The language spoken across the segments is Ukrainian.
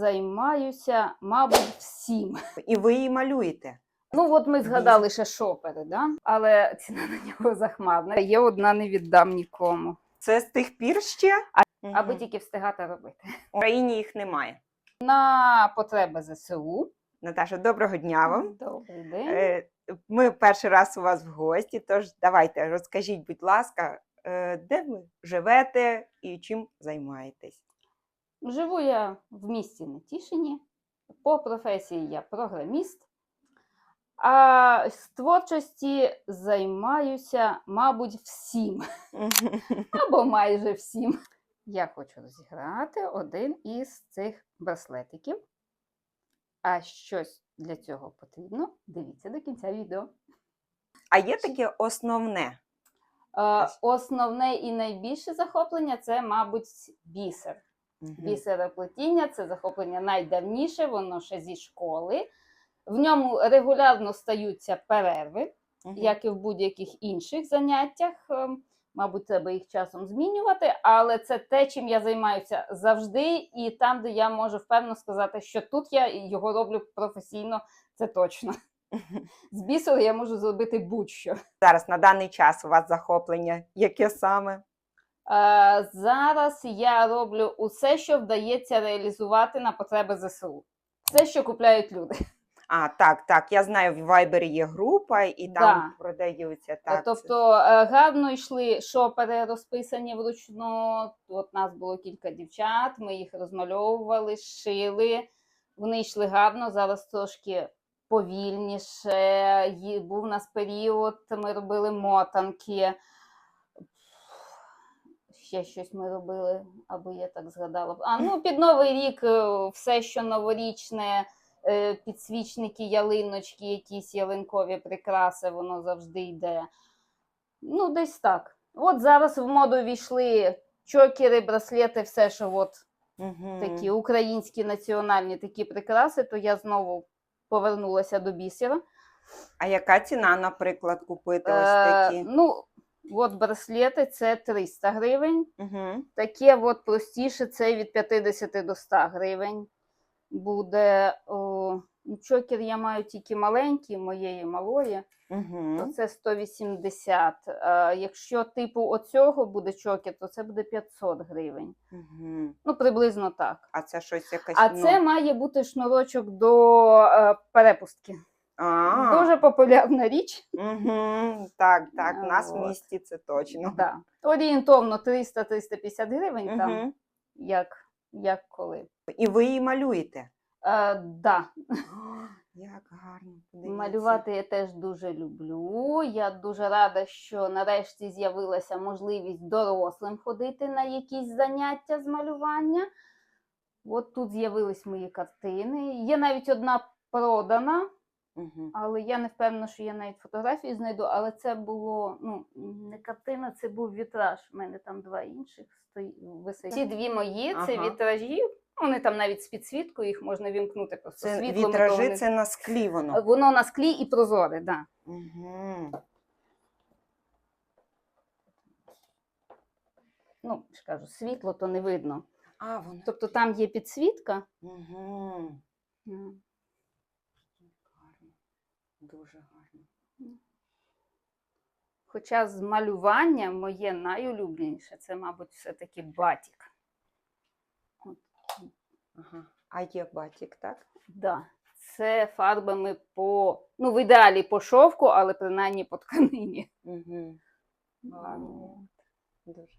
займаюся, мабуть, всім. І ви її малюєте. Ну, от ми згадали ще шопери, да? але ціна на нього захмарна. Є одна не віддам нікому, Це з тих пір ще? Мгм. аби тільки встигати робити. В Україні їх немає. На потреби ЗСУ. Наташа, доброго дня вам. Добрий день. Е, Ми перший раз у вас в гості, тож давайте розкажіть, будь ласка, е, де ви живете і чим займаєтесь? Живу я в місті Нетішині. По професії я програміст. А з творчості займаюся, мабуть, всім. Або майже всім. Я хочу розіграти один із цих браслетиків. А щось для цього потрібно. Дивіться до кінця відео. А є таке основне. Е, Основне і найбільше захоплення це, мабуть, бісер. Бісероплетіння це захоплення найдавніше, воно ще зі школи. В ньому регулярно стаються перерви, як і в будь-яких інших заняттях. Ем, Мабуть, треба їх часом змінювати, але це те, чим я займаюся завжди, і там, де я можу впевнено сказати, що тут я його роблю професійно, це точно. З бісеру я можу зробити будь-що. Зараз на даний час у вас захоплення, яке саме? Е, Зараз я роблю усе, що вдається реалізувати на потреби ЗСУ. Все, що купляють люди. А, так, так. Я знаю, в Viber є група, і там Да. продаються так. тобто е, гарно йшли шопери розписані вручну. От нас було кілька дівчат, ми їх розмальовували, шили. Вони йшли гарно, зараз трошки повільніше. Був у нас період, ми робили мотанки. Ще щось ми робили, аби я так згадала. А ну під Новий рік е, все, що новорічне, е, підсвічники, ялиночки, якісь ялинкові прикраси, воно завжди йде. Ну, десь так. От зараз в моду війшли чокери, браслети, все, що от такі українські національні такі прикраси, то я знову повернулася до бісера. А яка ціна, наприклад, купити ось Е, ну, от браслети це 300 гривень. Угу. Таке от простіше це від 50 до 100 гривень. Буде о, ну, чокер я маю тільки маленький, моєї малої, то Угу. це 180. А якщо типу оцього буде чокер, то це буде 500 гривень. Угу. Ну, приблизно так. А це щось якесь. А ну... це має бути шнурочок до е, перепустки. А, Дуже популярна річ. Угу. Так, так, у нас в От. місті це точно. Да. Орієнтовно 300-350 гривень, там, як, як коли. І ви її малюєте. Е, да. Як гарно. подивіться. Малювати я теж дуже люблю. Я дуже рада, що нарешті з'явилася можливість дорослим ходити на якісь заняття з малювання. От тут з'явились мої картини. Є навіть одна продана, Мгм. але я не впевнена, що я навіть фотографії знайду. Але це було ну, не картина, це був вітраж. У мене там два інших стої... висить. Ці дві мої це Ага. вітражі. Вони там навіть з підсвіткою, їх можна вімкнути просто Це світлом. то вітражі, вони- це на склі воно. Воно на склі і прозоре, да. Угу. Ну, ж кажу, світло то не видно. А, воно. Тобто там є підсвітка. Угу. Дуже гарно. Хоча з малювання моє найулюбленіше це, мабуть, все-таки батік. Ага. А є батік, так? Да. Це фарбами по, ну, в ідеалі по шовку, але принаймні по тканині. Угу. Дуже.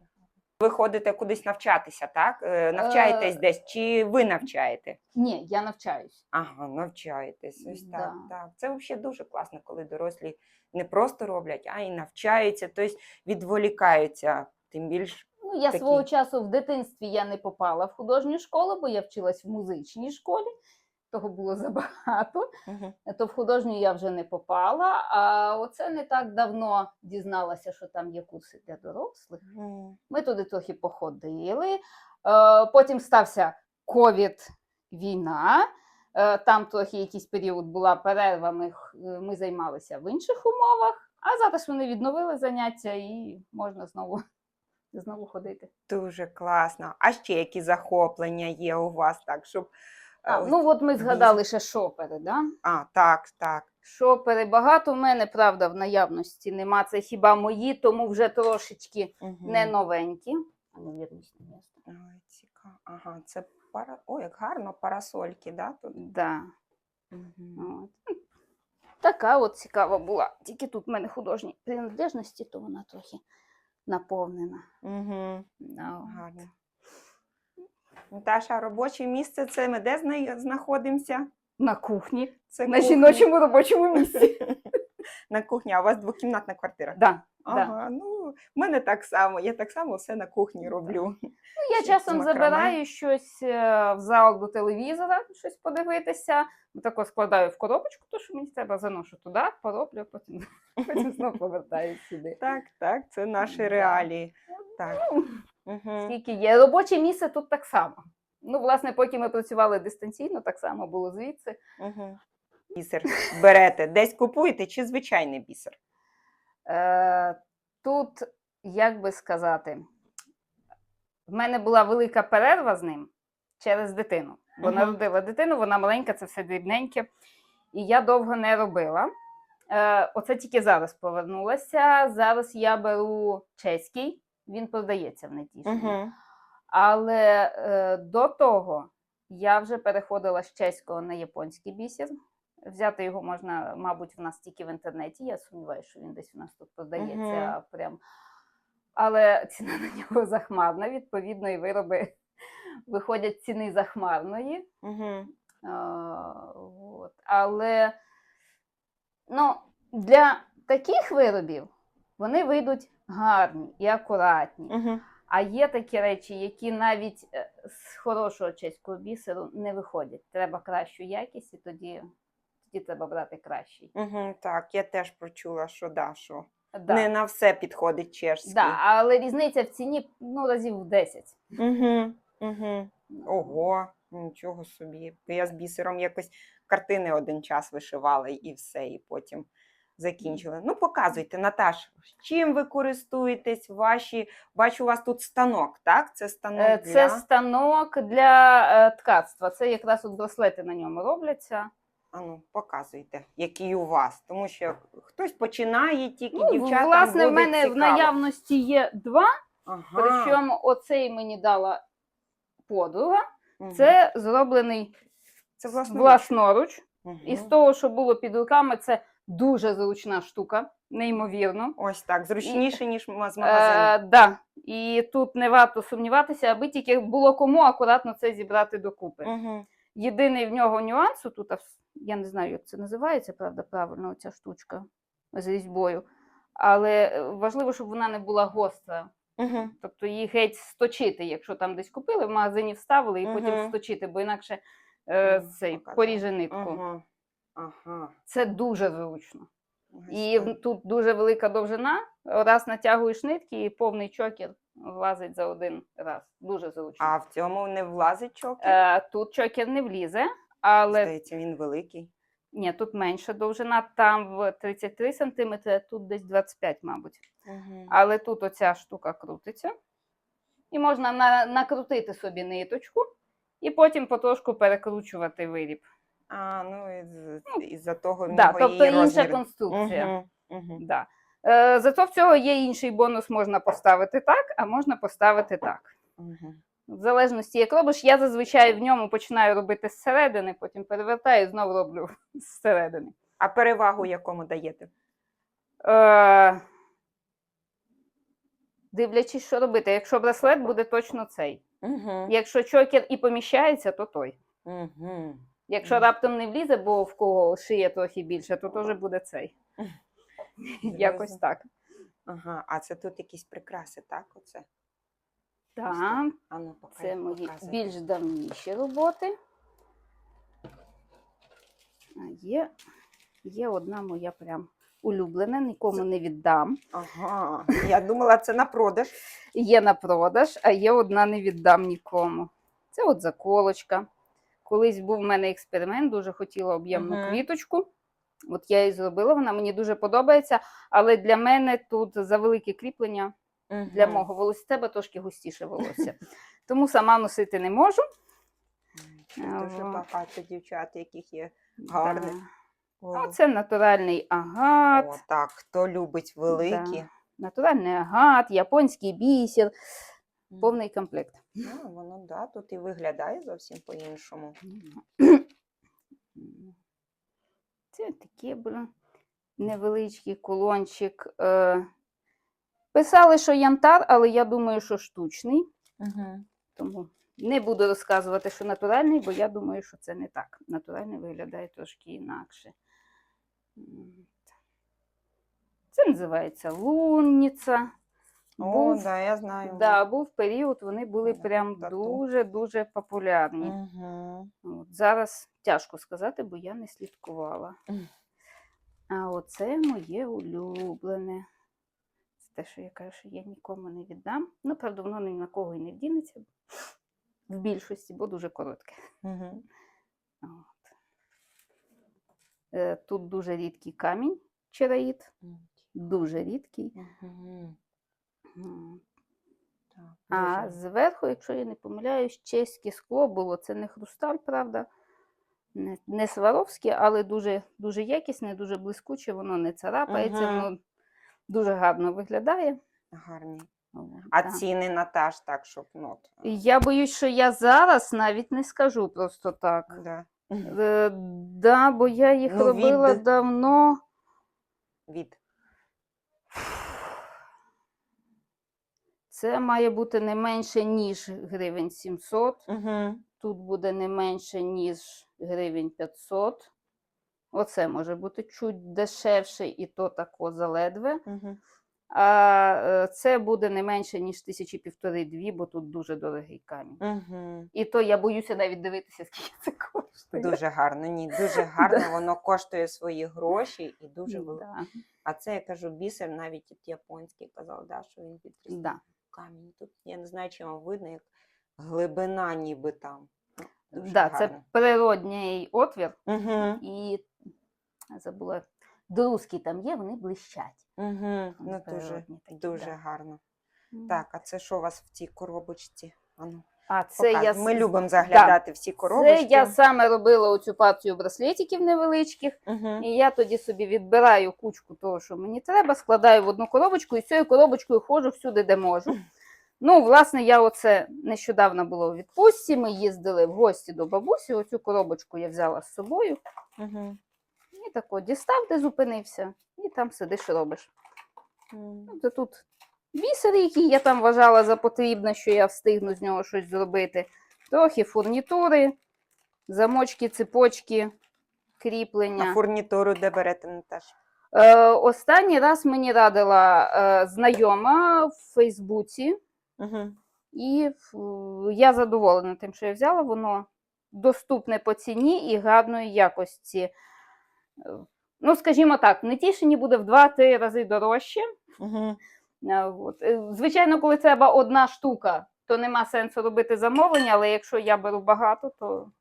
Ви ходите кудись навчатися, так? Е, Навчаєтесь Е, десь, чи ви навчаєте? Ні, я навчаюсь. Ага, навчаєтесь. Ось так, Да. так. Це взагалі дуже класно, коли дорослі не просто роблять, а й навчаються, тобто відволікаються. Тим більш Ну, я Такі. свого часу в дитинстві я не попала в художню школу, бо я вчилась в музичній школі. Того було забагато. Мгм. то в художню я вже не попала. А оце не так давно дізналася, що там є курси для дорослих. Мгм. Ми туди трохи походили. Е, Потім стався ковід війна. Е, Там трохи якийсь період була перерва. Ми, е, ми займалися в інших умовах. А зараз вони відновили заняття і можна знову, знову ходити. Дуже класно. А ще які захоплення є у вас, так, щоб А, ну от ми згадали ще шопери, да? а, так, так. Шопери багато в мене, правда, в наявності нема. Це хіба мої, тому вже трошечки Мгм. не новенькі. А ну, цікаво. Ага, це пара. Ой, як гарно, парасольки, да? Тут? Да. Мгм. От. Така от цікава була. Тільки тут в мене художні принадлежності, то вона трохи наповнена. Да. Гарно. Наташа, робоче місце це ми де зна- знаходимося? На кухні, Це на кухня. жіночому робочому місці. На кухні, а у вас двокімнатна квартира. да. да. Ну в мене так само. Я так само все на кухні роблю. Ну, я часом забираю щось е, в зал до телевізора, щось подивитися. Тако складаю в коробочку, то що мені треба заношу туди, пороблю, потім, потім знову повертаю сюди. Так, так, це наші реалії. Так. Угу. Скільки є. Робоче місце тут так само. Ну, власне, поки ми працювали дистанційно, так само було звідси. Угу. Бісер берете, десь купуєте чи звичайний бісер? Е, тут, як би сказати, в мене була велика перерва з ним через дитину. Бо Мгм. народила дитину, вона маленька, це все дрібненьке. І я довго не робила. Е, оце тільки зараз повернулася. Зараз я беру чеський, він продається в Нетішині. Угу. Але е, до того я вже переходила з чеського на японський бісер. Взяти його можна, мабуть, в нас тільки в інтернеті. Я сумніваюся, що він десь у нас тут продається. Прям. Але ціна на нього захмарна. Відповідно, і вироби виходять ціни захмарної. Угу. А, от. Але ну, для таких виробів вони вийдуть гарні і акуратні. Угу. А є такі речі, які навіть е, з хорошого чеського бісеру не виходять. Треба кращу якість, і тоді, тоді треба брати кращий. Угу. Так, я теж почула, що да, що Да. не на все підходить чешський. Да, але різниця в ціні ну, разів в 10. Угу. Угу. Ого, нічого собі. Я з бісером якось картини один час вишивала і все, і потім закінчила. Ну, показуйте, Наташ, чим ви користуєтесь? Ваші, бачу, у вас тут станок, так? Це станок Е, для... Це станок для е, ткацтва. Це якраз от браслети на ньому робляться. Ану, показуйте, який у вас. Тому що хтось починає тільки Ну, дівчата. власне, в мене в наявності є два, Ага. причому оцей мені дала подруга. Мгм. Це зроблений це власне. власноруч. Мгм. І з того, що було під руками, це дуже зручна штука, неймовірно. Ось так, зручніше, ніж з магазину. Е, да. І тут не варто сумніватися, аби тільки було кому акуратно це зібрати докупи. Угу. Єдиний в нього нюанс, тут, я не знаю, як це називається, правда, правильно, ця штучка з різьбою. Але е, важливо, щоб вона не була гостра. Угу. Тобто її геть сточити, якщо там десь купили, в магазині вставили і потім Мгм. сточити, бо інакше е, цей поріже нитку. Ага. Ага. Це дуже зручно. І тут дуже велика довжина. Раз натягуєш нитки, і повний чокер влазить за один раз. Дуже зручно. А в цьому не влазить чокер? Е, тут чокер не влізе, але Здається, він великий. ні, тут менша довжина, там в 33 см, тут десь 25, мабуть. Угу. Але тут оця штука крутиться. І можна на, накрутити собі ниточку і потім потрошку перекручувати виріб. А, ну із, із-за того в Да, нього тобто і інша розмір. конструкція. Угу. Угу. Да. Е, зато в цього є інший бонус, можна поставити так, а можна поставити так. Угу. В залежності, як робиш, я зазвичай в ньому починаю робити зсередини, потім перевертаю і знову роблю зсередини. А перевагу якому даєте? Е, дивлячись, що робити. Якщо браслет, буде точно цей. Угу. Якщо чокер і поміщається, то той. Угу. Якщо раптом не влізе, бо в кого шиє трохи більше, то теж буде цей. Якось так. Ага, а це тут якісь прикраси, так? Оце? Так, А ну, це мої показуй. більш давніші роботи. А є, є одна моя прям улюблена, нікому не віддам. Ага, я думала, це на продаж. Є на продаж, а є одна не віддам нікому. Це от заколочка. Колись був в мене експеримент, дуже хотіла об'ємну Мгм. квіточку. От я її зробила, вона мені дуже подобається, але для мене тут завелике кріплення для мого волосся. Тебе трошки густіше волосся. Тому сама носити не можу. Дуже багато дівчат, яких є. Да. Гарний. Це натуральний агат. О, так, хто любить великі. Да. Натуральний агат, японський бісер, повний комплект. Ну, воно да, тут і виглядає зовсім по-іншому. Це таке було невеличкий кулончик. Е, Писали, що янтар, але я думаю, що штучний. Угу. Тому не буду розказувати, що натуральний, бо я думаю, що це не так. Натуральний виглядає трошки інакше. Це називається лунниця. О, Був, да, я знаю. да, був період, вони були прям дуже-дуже популярні. Угу. От, зараз тяжко сказати, бо я не слідкувала. А оце моє улюблене. Це те, що я кажу, що я нікому не віддам. Ну, правда, воно ні на кого і не вдінеться в більшості, бо дуже коротке. Угу. От. Е, Тут дуже рідкий камінь чераїд, дуже рідкий. Угу. Так, А зверху, якщо я не помиляюсь, чеське скло було. Це не хрусталь, правда, не, не сваровське, але дуже, дуже якісне, дуже блискуче, воно не царапається, Мгм. воно дуже гарно виглядає. Гарні. А да. ціни Наташ, так, щоб ну, Я боюсь, що я зараз навіть не скажу просто так. да. Е, да, бо я їх Ну, робила від- давно. від. Це має бути не менше, ніж гривень 700. Угу. Тут буде не менше, ніж гривень 500. Оце може бути чуть дешевше, і то тако заледве. Угу. А е, це буде не менше, ніж тисячі півтори-дві, бо тут дуже дорогий камінь. Угу. І то я боюся навіть дивитися, скільки це коштує. Дуже гарно, ні, дуже гарно, воно коштує свої гроші і дуже велико. да, А це я кажу, бісер, навіть японський казав, да, що він під да. Камінь. Тут я не знаю, чи вам видно, як глибина ніби там. Ну, Дуже Да, це природній отвір, Угу. і забула, друзки там є, вони блищать. Угу. Ну, дуже, такі, дуже да. гарно. Угу. Так, а це що у вас в цій коробочці? Ану, А це я Ми любимо заглядати всі коробочки. Це я саме робила оцю партію браслетиків невеличких. Угу. І я тоді собі відбираю кучку того, що мені треба, складаю в одну коробочку і з цією коробочкою ходжу всюди, де можу. Ну, власне, я оце нещодавно було у відпустці. Ми їздили в гості до бабусі. Оцю коробочку я взяла з собою. Угу. І тако дістав, де зупинився, і там сидиш і робиш. Тобто тут бісер, який я там вважала за потрібне, що я встигну з нього щось зробити. Трохи фурнітури, замочки, цепочки, кріплення. А фурнітуру де берете Наташ? Е, останній раз мені радила е, знайома в Фейсбуці, Угу. і ф- я задоволена тим, що я взяла. Воно доступне по ціні і гарної якості. Е, Ну, скажімо так, в Нетішині буде в 2-3 рази дорожче. Угу. От. Е, Звичайно, коли треба одна штука, то нема сенсу робити замовлення, але якщо я беру багато, то,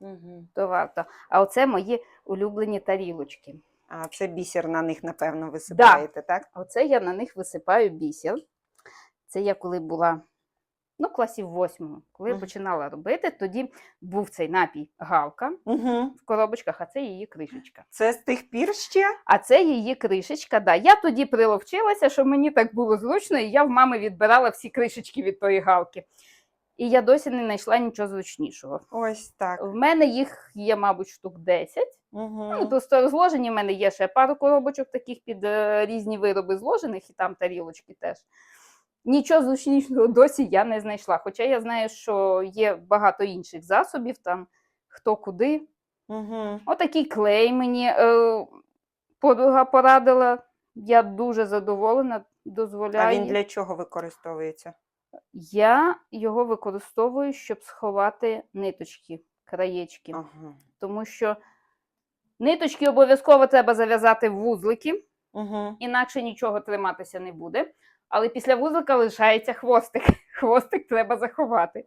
Угу. то варто. А оце мої улюблені тарілочки. А це бісер на них, напевно, висипаєте, так? Оце я на них висипаю бісер. Це я коли була ну, класів восьмому, коли я починала робити, тоді був цей напій галка Угу. в коробочках, а це її кришечка. Це з тих пір ще? А це її кришечка. Да. Я тоді приловчилася, що мені так було зручно, і я в мами відбирала всі кришечки від тої галки. І я досі не знайшла нічого зручнішого. Ось так. В мене їх є, мабуть, штук 10. Угу. Ну, просто розложені в мене є ще пару коробочок таких під е, різні вироби зложених, і там тарілочки теж. Нічого зручнішого досі я не знайшла. Хоча я знаю, що є багато інших засобів, там хто куди. Угу. Отакий клей мені е, подруга порадила. Я дуже задоволена, А він для чого використовується? Я його використовую, щоб сховати ниточки, краєчки. Ага. Тому що ниточки обов'язково треба зав'язати в вузлики, Угу. інакше нічого триматися не буде. Але після вузлика лишається хвостик. Хвостик треба заховати.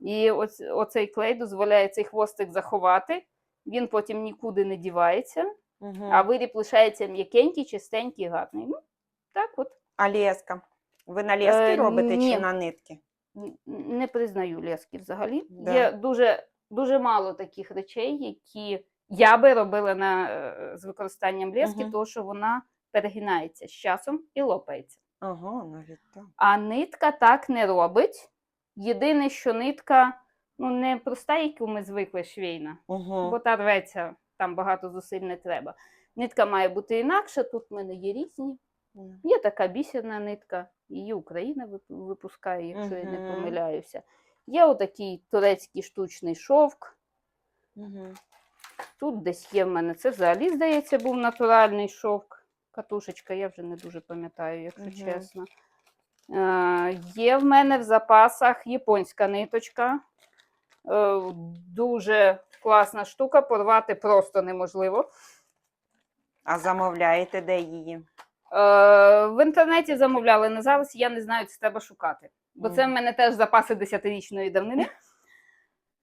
І ось, оцей клей дозволяє цей хвостик заховати. Він потім нікуди не дівається, Угу. а виріб лишається м'якенький, чистенький, гарний. Ну, так от. А леска? Ви на лески Е, робите ні. чи на нитки? Не признаю лески взагалі. Да. Є дуже дуже мало таких речей, які я би робила на, е, з використанням лески, Мгм. тому що вона перегинається з часом і лопається. Ага, навіть так. А нитка так не робить. Єдине, що нитка ну, не проста, яку ми звикли швейна, Угу. бо та рветься, там багато зусиль не треба. Нитка має бути інакша, тут в мене є різні. Є така бісерна нитка, її Україна випускає, якщо я не помиляюся. Є отакий турецький штучний шовк. Угу. Тут десь є в мене. Це взагалі, здається, був натуральний шовк. Катушечка, я вже не дуже пам'ятаю, якщо Мгм. чесно. Е, є в мене в запасах японська ниточка. Е, дуже класна штука, порвати просто неможливо. А замовляєте, де її? Е, в інтернеті замовляли на зараз, я не знаю, це треба шукати. Бо це в мене теж запаси десятирічної давнини.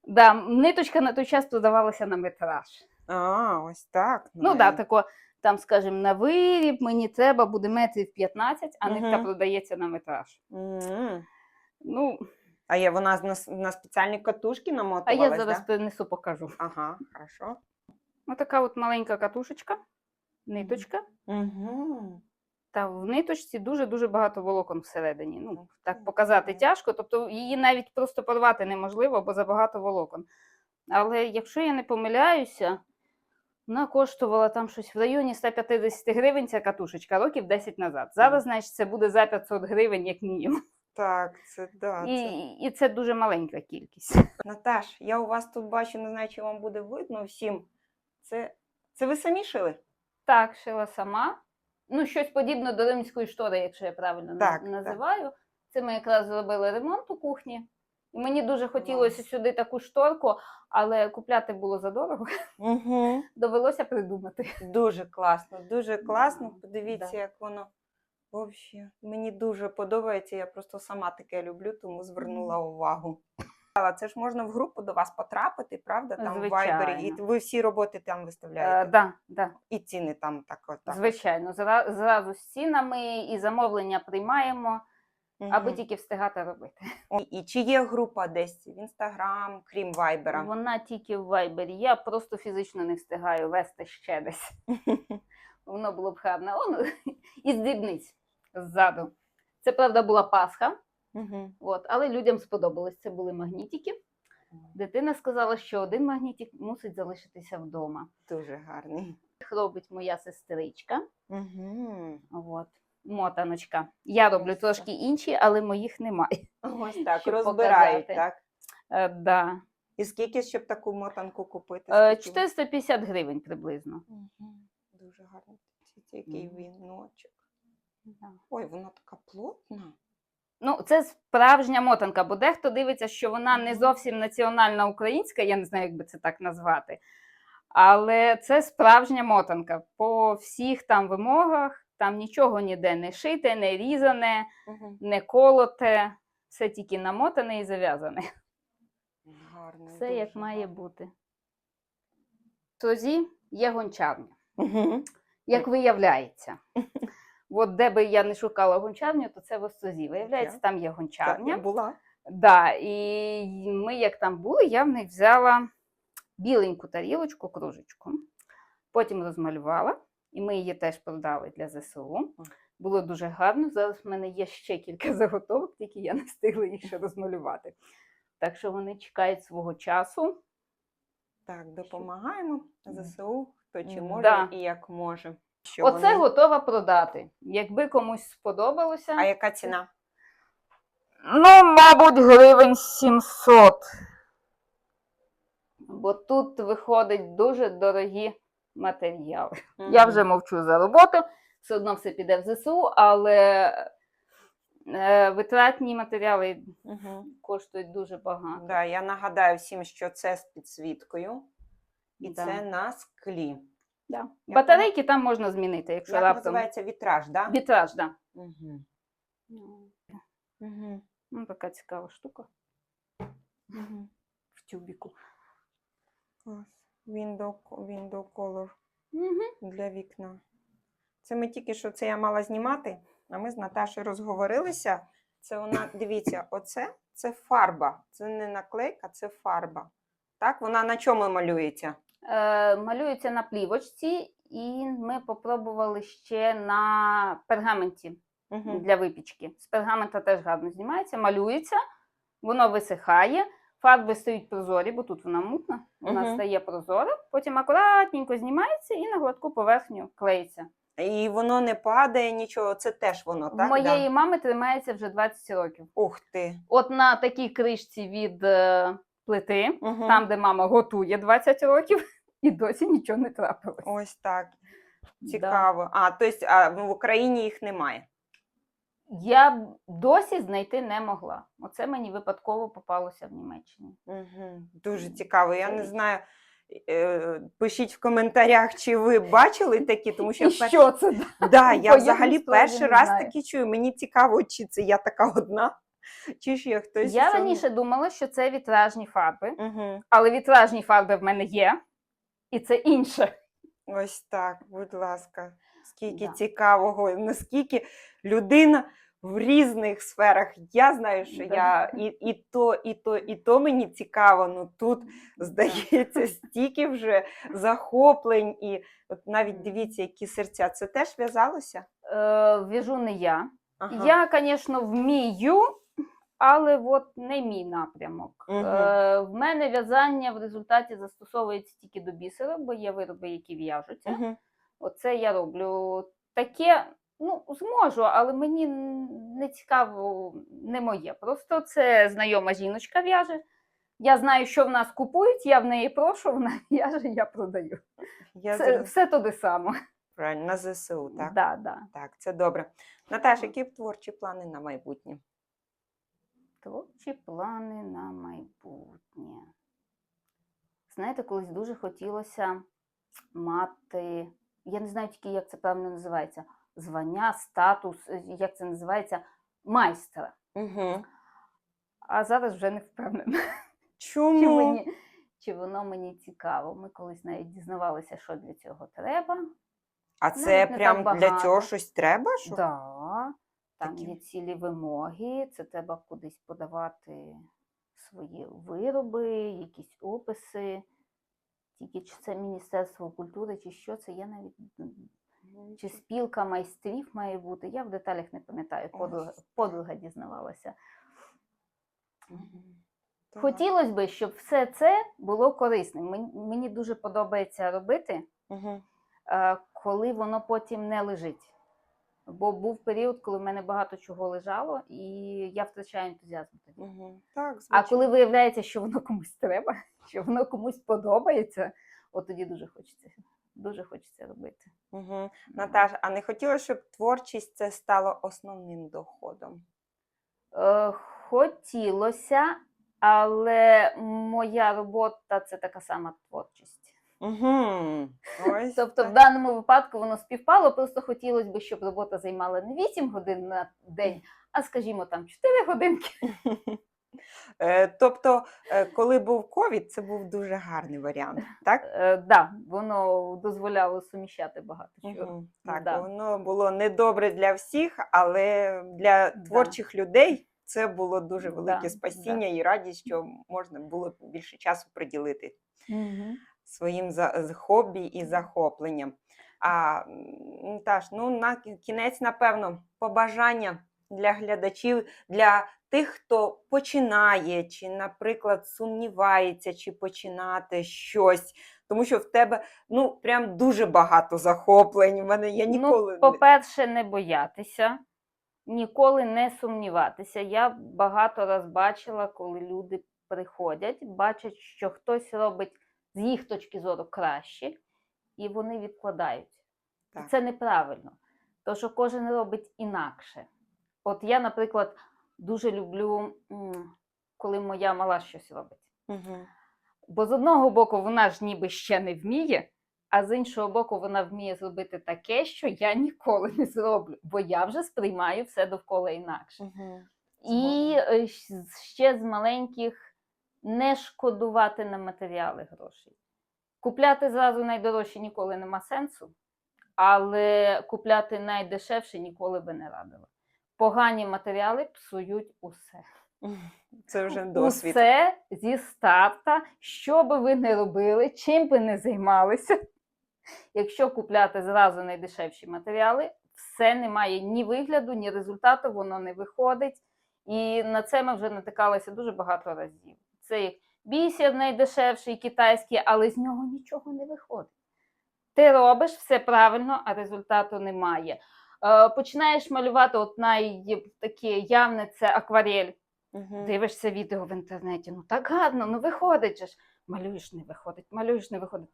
Да, ниточка на той час продавалася на метраж. А, ось так. Ну так, да, тако, там, скажімо, на виріб мені треба буде метрів 15, а нитка Мгм. продається на метраж. М. Ну, А є вона на, с- на спеціальні катушки а намотувалась, я зараз да? принесу, покажу. Ага, хорошо. Ось така от маленька катушечка, ниточка. Угу. Та в ниточці дуже-дуже багато волокон всередині. Ну, так показати тяжко, тобто її навіть просто порвати неможливо, бо забагато волокон. Але якщо я не помиляюся, вона коштувала там щось в районі 150 гривень ця катушечка років 10 назад. Зараз, значить, це буде за 500 гривень, як мінімум. Так, це да. І, Це... і це дуже маленька кількість. Наташ, я у вас тут бачу, не знаю, чи вам буде видно всім. Це, це ви самі шили? Так, шила сама. Ну, щось подібне до римської штори, якщо я правильно Так, так. називаю. Це ми якраз зробили ремонт у кухні. І мені дуже хотілося сюди таку шторку, але купляти було задорого. Угу. Довелося придумати. Дуже класно, дуже класно. Подивіться, да. як воно. Взагалі, мені дуже подобається. Я просто сама таке люблю, тому звернула увагу. Але це ж можна в групу до вас потрапити, правда? Там в Viber, і ви всі роботи там Е, виставляєте. да, да, І ціни там так так. звичайно. Зразу з цінами і замовлення приймаємо, аби тільки встигати робити. І чи є група десь в інстаграм, крім вайбера? Вона тільки в Viber. Я просто фізично не встигаю вести ще десь. Воно було б гарно. Он, із дрібниць ззаду. Це правда була Пасха, от, але людям сподобалось. Це були магнітики. Дитина сказала, що один магнітик мусить залишитися вдома. Дуже гарний. Робить моя сестричка. Угу. От, мотаночка. Я роблю трошки інші, але моїх немає. Ось так, розбирають, показати. так? Е, да. І скільки, щоб таку мотанку купити? Е, Скільки? 450 гривень приблизно. Мгм. Дуже гарно. Дивіться, Який Мгм. віночок. Да. Ой, вона така плотна. Ну, це справжня мотанка, бо дехто дивиться, що вона не Мгм. зовсім національна українська, я не знаю, як би це так назвати. Але це справжня мотанка. По всіх там вимогах, там нічого ніде не шите, не різане, Угу. не колоте, все тільки намотане і зав'язане. Гарно. Все як має бути. В Тозі є гончарня, Угу. як виявляється. От де би я не шукала гончарню, то це в Остозі. Виявляється, там є Так, гончарня. я була. Да, і ми, як там були, я в них взяла біленьку тарілочку, кружечку. Потім розмалювала, і ми її теж продали для ЗСУ. Було дуже гарно. Зараз в мене є ще кілька заготовок, тільки я не встигла їх ще розмалювати. Так що вони чекають свого часу. Так, допомагаємо ЗСУ, хто чи може Да. і як може. Що Оце вони- готова продати. Якби комусь сподобалося. А яка ціна? Ну, мабуть, гривень 700. Бо тут виходить дуже дорогі матеріали. Я вже мовчу за роботу, все одно все піде в ЗСУ, але е, витратні матеріали Мгм. коштують дуже багато. Да, я нагадаю всім, що це з підсвіткою, і Да. це на склі. Да. Як Батарейки там можна змінити, якщо Як раптом. називається вітраж, да? Вітраж, так. Да. Угу. Угу. Ну, така цікава штука Угу. в тюбіку. Клас. Window, window color Угу. для вікна. Це ми тільки що це я мала знімати, а ми з Наташею розговорилися. Це вона, дивіться, оце це фарба. Це не наклейка, це фарба. Так, вона на чому малюється? Е, малюється на плівочці, і ми попробували ще на пергаменті Угу. для випічки. З пергамента теж гарно знімається, малюється, воно висихає, фарби стають прозорі, бо тут вона мутна, вона Мгм. стає прозора, потім акуратненько знімається і на гладку поверхню клеїться. І воно не падає, нічого. Це теж воно, так? моєї Да. мами тримається вже 20 років. Ух ти. От на такій кришці від е, плити, Угу. там, де мама готує 20 років, і досі нічого не трапилось. Ось так. Да. Цікаво. А, тобто а, в Україні їх немає. Я б досі знайти не могла. Оце мені випадково попалося в Німеччині. Угу. Дуже цікаво. Я не знаю. е, Пишіть в коментарях, чи ви бачили такі, тому що І що це? Да, я я взагалі перший раз такі чую. Мені цікаво, чи це я така одна, чи ще хтось. Я раніше думала, що це вітражні фарби, Угу. але вітражні фарби в мене є, і це інше. Ось так, будь ласка. Скільки Да. цікавого, наскільки людина в різних сферах. Я знаю, що Да. я і, і то, і то, і то мені цікаво. Ну тут здається стільки вже захоплень, і от навіть дивіться, які серця. Це теж в'язалося? Е, в'яжу не я. Ага. Я, звісно, вмію, але от не мій напрямок. Мгм. Е, в мене в'язання в результаті застосовується тільки до бісера, бо є вироби, які в'яжуться. Мгм. Оце я роблю. Таке, ну, зможу, але мені не цікаво, не моє. Просто це знайома жіночка в'яже. Я знаю, що в нас купують, я в неї прошу, вона в'яже, я продаю. Я Це, зрозуміла. все туди само. правильно на ЗСУ, так? Да, да. Так, це добре. Наташ, які творчі плани на майбутнє? Творчі плани на майбутнє. Знаєте, колись дуже хотілося мати, я не знаю тільки, як це правильно називається, звання, статус, е, як це називається, майстра. Угу. А зараз вже не впевнена, чи, Чому? мені, чи воно мені цікаво. Ми колись навіть дізнавалися, що для цього треба. А це не прям для цього щось треба? Що? Да, там Такі? є цілі вимоги, це треба кудись подавати свої вироби, якісь описи. Тільки чи це Міністерство культури, чи що це, я навіть чи спілка майстрів має бути. Я в деталях не пам'ятаю, подруга, подруга дізнавалася. Хотілося б, щоб все це було корисним. Мені, мені дуже подобається робити, е, коли воно потім не лежить. Бо був період, коли в мене багато чого лежало, і я втрачаю ентузіазм тоді. Мгм. Так, А коли виявляється, що воно комусь треба, що воно комусь подобається, от тоді дуже хочеться. Дуже хочеться робити. Мгм. Наташ, а не хотіла, щоб творчість це стало основним доходом? Е, хотілося, але моя робота це така сама творчість. Угу. Ось Тобто, в даному випадку воно співпало, просто хотілося б, щоб робота займала не 8 годин на день, а скажімо, там 4 годинки. Е, Тобто, е, коли був ковід, це був дуже гарний варіант, так? Е, да, воно дозволяло суміщати багато чого. Мгм. Так, Да. воно було недобре для всіх, але для творчих людей це було дуже велике да. спасіння і радість, що можна було більше часу приділити своїм хобі і захопленням. А Наташ, ну на кінець, напевно, побажання для глядачів, для тих, хто починає, чи, наприклад, сумнівається, чи починати щось. Тому що в тебе ну прям дуже багато захоплень. У мене я ніколи Ну, по-перше, не боятися, ніколи не сумніватися. Я багато раз бачила, коли люди приходять, бачать, що хтось робить з їх точки зору краще, і вони відкладають. І Так. Це неправильно, тому що кожен робить інакше. От я, наприклад, дуже люблю, коли моя мала щось робить. Мгм. Бо з одного боку вона ж ніби ще не вміє, а з іншого боку, вона вміє зробити таке, що я ніколи не зроблю, бо я вже сприймаю все довкола інакше. Мгм. І е, ще з маленьких не шкодувати на матеріали грошей. Купляти зразу найдорожче ніколи нема сенсу, але купляти найдешевше ніколи би не радила. Погані матеріали псують усе. Це вже досвід. Усе зі старта, що би ви не робили, чим би не займалися. Якщо купляти зразу найдешевші матеріали, все не має ні вигляду, ні результату, воно не виходить. І на це ми вже натикалися дуже багато разів. Це як бісер найдешевший китайський, але з нього нічого не виходить. Ти робиш все правильно, а результату немає. Е, починаєш малювати, от найтаке явне це акварель. Мгм. Дивишся відео в інтернеті, ну так гарно, ну виходить же ж. Малюєш, не виходить, малюєш, не виходить.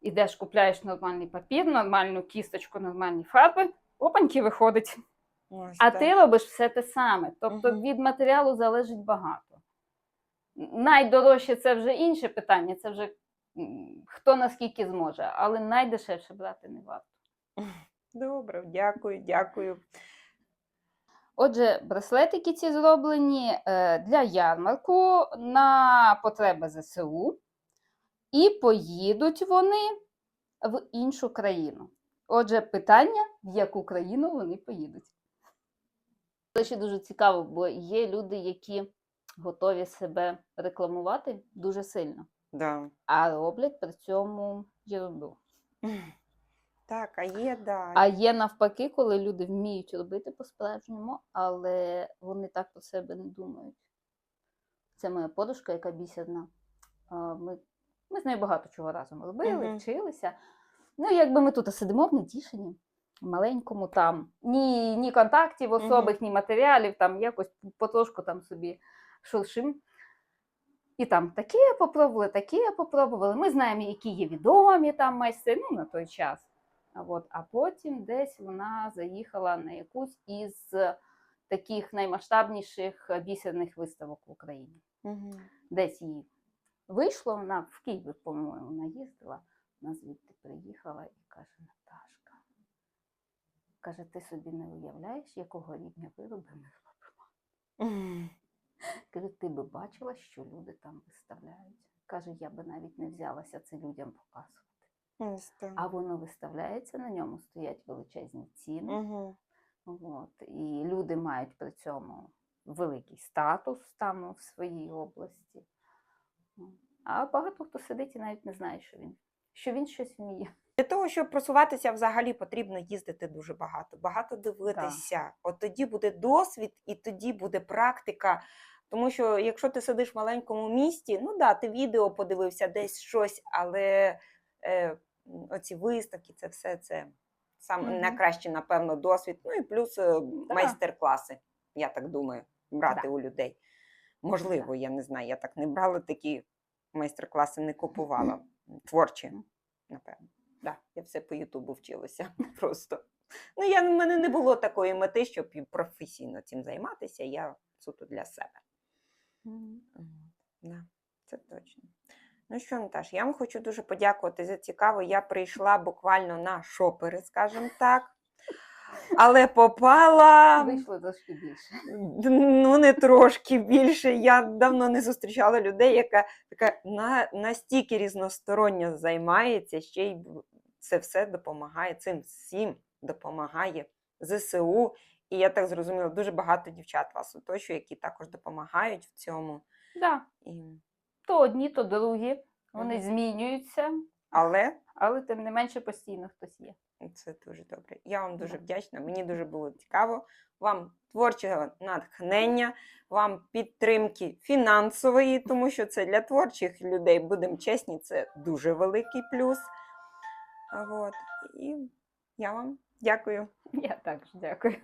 Ідеш, купляєш нормальний папір, нормальну кісточку, нормальні фарби, опаньки виходить. Ось А так. ти робиш все те саме. Тобто Мгм. від матеріалу залежить багато. Найдорожче це вже інше питання, це вже хто наскільки зможе, але найдешевше брати не варто. Добре, дякую, дякую. Отже, браслетики ці зроблені е, для ярмарку на потреби ЗСУ, і поїдуть вони в іншу країну. Отже, питання, в яку країну вони поїдуть. Це ще дуже цікаво, бо є люди, які готові себе рекламувати дуже сильно, Да. а роблять при цьому ерунду. Так, а є, да. А є навпаки, коли люди вміють робити по-справжньому, але вони так про себе не думають. Це моя подушка, яка бісерна. Ми, ми з нею багато чого разом робили, Мгм. вчилися. Ну, якби ми тут сидимо в Нетішині, в маленькому там, ні, ні контактів особих, ні матеріалів, там якось потрошку там собі шуршим. І там таке попробували, таке попробували. Ми знаємо, які є відомі там майстри, ну, на той час. А, от, а потім десь вона заїхала на якусь із таких наймасштабніших бісерних виставок в Україні. Мгм. Десь їй вийшло, вона в Києві, по-моєму, вона їздила, вона звідти приїхала і каже: Наташка, каже, ти собі не уявляєш, якого рівня вироби ми робимо. Каже, ти би бачила, що люди там виставляють. Каже, я би навіть не взялася це людям показувати. А воно виставляється, на ньому стоять величезні ціни. От, і люди мають при цьому великий статус там в своїй області. А багато хто сидить і навіть не знає, що він, що він щось вміє. Для того, щоб просуватися взагалі потрібно їздити дуже багато, багато дивитися. От тоді буде досвід і тоді буде практика. Тому що якщо ти сидиш в маленькому місті, ну да, ти відео подивився десь щось, але е, оці виставки, це все це сам Мгм. найкращий, напевно, досвід. Ну і плюс е, Да. майстер-класи, я так думаю, брати Да. у людей. Можливо, я не знаю, я так не брала такі майстер-класи, не купувала. Творчі, напевно. Да, я все по Ютубу вчилася просто. Ну, я, в мене не було такої мети, щоб професійно цим займатися. Я суто для себе. Мгм. Да, це точно. Ну що, Наташ, я вам хочу дуже подякувати за цікаво. Я прийшла буквально на шопери, скажімо так. Але попала Вийшло трошки більше. Ну, не трошки більше. Я давно не зустрічала людей, яка така на, настільки різносторонньо займається, ще й це все допомагає, цим всім допомагає ЗСУ. І я так зрозуміла, дуже багато дівчат вас оточує, які також допомагають в цьому. Да. І... То одні, то другі. Вони Мгм. змінюються, Але але тим не менше постійно хтось є. це дуже добре. Я вам дуже Да. вдячна. Мені дуже було цікаво. Вам творчого натхнення, вам підтримки фінансової, тому що це для творчих людей, будемо чесні, це дуже великий плюс. А, От. І я вам дякую. Я також дякую.